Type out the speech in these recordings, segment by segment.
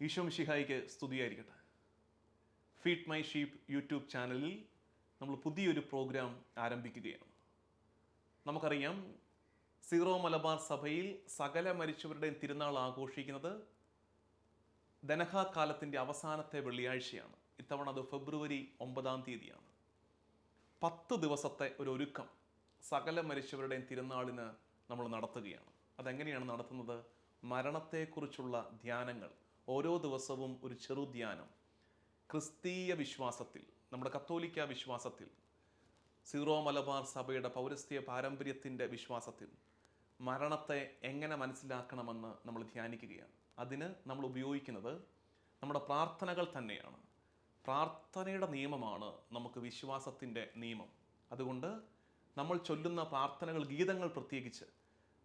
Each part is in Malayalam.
ഈശോ മിഷിഹായിക്ക് സ്തുതിയായിരിക്കട്ടെ. ഫീഡ് മൈ ഷീപ്പ് യൂട്യൂബ് ചാനലിൽ നമ്മൾ പുതിയൊരു പ്രോഗ്രാം ആരംഭിക്കുകയാണ്. നമുക്കറിയാം സീറോ മലബാർ സഭയിൽ സകല മരിച്ചവരുടെയും തിരുനാൾ ആഘോഷിക്കുന്നത് ധനഹാകാലത്തിന്റെ അവസാനത്തെ വെള്ളിയാഴ്ചയാണ്. ഇത്തവണ അത് ഫെബ്രുവരി ഒമ്പതാം തീയതിയാണ്. പത്ത് ദിവസത്തെ ഒരു ഒരുക്കം സകല മരിച്ചവരുടെയും തിരുനാളിന് നമ്മൾ നടത്തുകയാണ്. അതെങ്ങനെയാണ് നടത്തുന്നത്? മരണത്തെക്കുറിച്ചുള്ള ധ്യാനങ്ങൾ. ഓരോ ദിവസവും ഒരു ചെറുധ്യാനം ക്രിസ്തീയ വിശ്വാസത്തിൽ നമ്മുടെ കത്തോലിക്ക വിശ്വാസത്തിൽ സീറോ മലബാർ സഭയുടെ പൗരസ്ത്യ പാരമ്പര്യത്തിന്റെ വിശ്വാസത്തിൽ മരണത്തെ എങ്ങനെ മനസ്സിലാക്കണമെന്ന് നമ്മൾ ധ്യാനിക്കുകയാണ്. അതിന് നമ്മൾ ഉപയോഗിക്കുന്നത് നമ്മുടെ പ്രാർത്ഥനകൾ തന്നെയാണ്. പ്രാർത്ഥനയുടെ നിയമമാണ് നമുക്ക് വിശ്വാസത്തിന്റെ നിയമം. അതുകൊണ്ട് നമ്മൾ ചൊല്ലുന്ന പ്രാർത്ഥനകൾ ഗീതങ്ങൾ പ്രത്യേകിച്ച്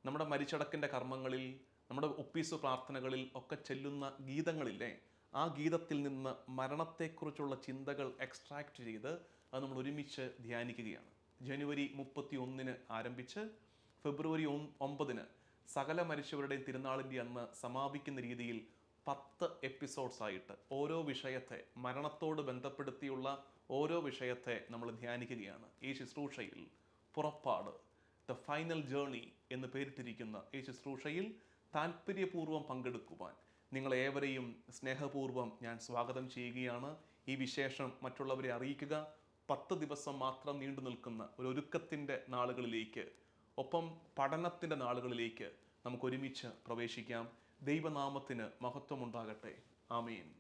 നമ്മുടെ മരിച്ചടക്കിന്റെ കർമ്മങ്ങളിൽ നമ്മുടെ ഒപ്പീസ് പ്രാർത്ഥനകളിൽ ഒക്കെ ചെല്ലുന്ന ഗീതങ്ങളില്ലേ ആ ഗീതത്തിൽ നിന്ന് മരണത്തെക്കുറിച്ചുള്ള ചിന്തകൾ എക്സ്ട്രാക്ട് ചെയ്ത് അത് നമ്മൾ ഒരുമിച്ച് ധ്യാനിക്കുകയാണ്. ജനുവരി മുപ്പത്തി ഒന്നിന് ആരംഭിച്ച് ഫെബ്രുവരി ഒമ്പതിന് സകല മരിച്ചവരുടെയും തിരുനാളിന്റെ അന്ന് സമാപിക്കുന്ന രീതിയിൽ പത്ത് എപ്പിസോഡ്സായിട്ട് ഓരോ വിഷയത്തെ മരണത്തോട് ബന്ധപ്പെടുത്തിയുള്ള ഓരോ വിഷയത്തെ നമ്മൾ ധ്യാനിക്കുകയാണ്. ഈ ശുശ്രൂഷയിൽ പുറപ്പാട് ദ ഫൈനൽ ജേർണി എന്ന് പേരിട്ടിരിക്കുന്ന ഈ ശുശ്രൂഷയിൽ താല്പര്യപൂർവം പങ്കെടുക്കുവാൻ. നിങ്ങളേവരെയും സ്നേഹപൂർവം ഞാൻ സ്വാഗതം ചെയ്യുകയാണ്. ഈ വിശേഷം മറ്റുള്ളവരെ അറിയിക്കുക. പത്ത് ദിവസം മാത്രം നീണ്ടു നിൽക്കുന്ന ഒരു ഒരുക്കത്തിന്റെ നാളുകളിലേക്ക് ഒപ്പം പഠനത്തിന്റെ നാളുകളിലേക്ക് നമുക്കൊരുമിച്ച് പ്രവേശിക്കാം. ദൈവനാമത്തിന് മഹത്വമുണ്ടാകട്ടെ. ആമീൻ.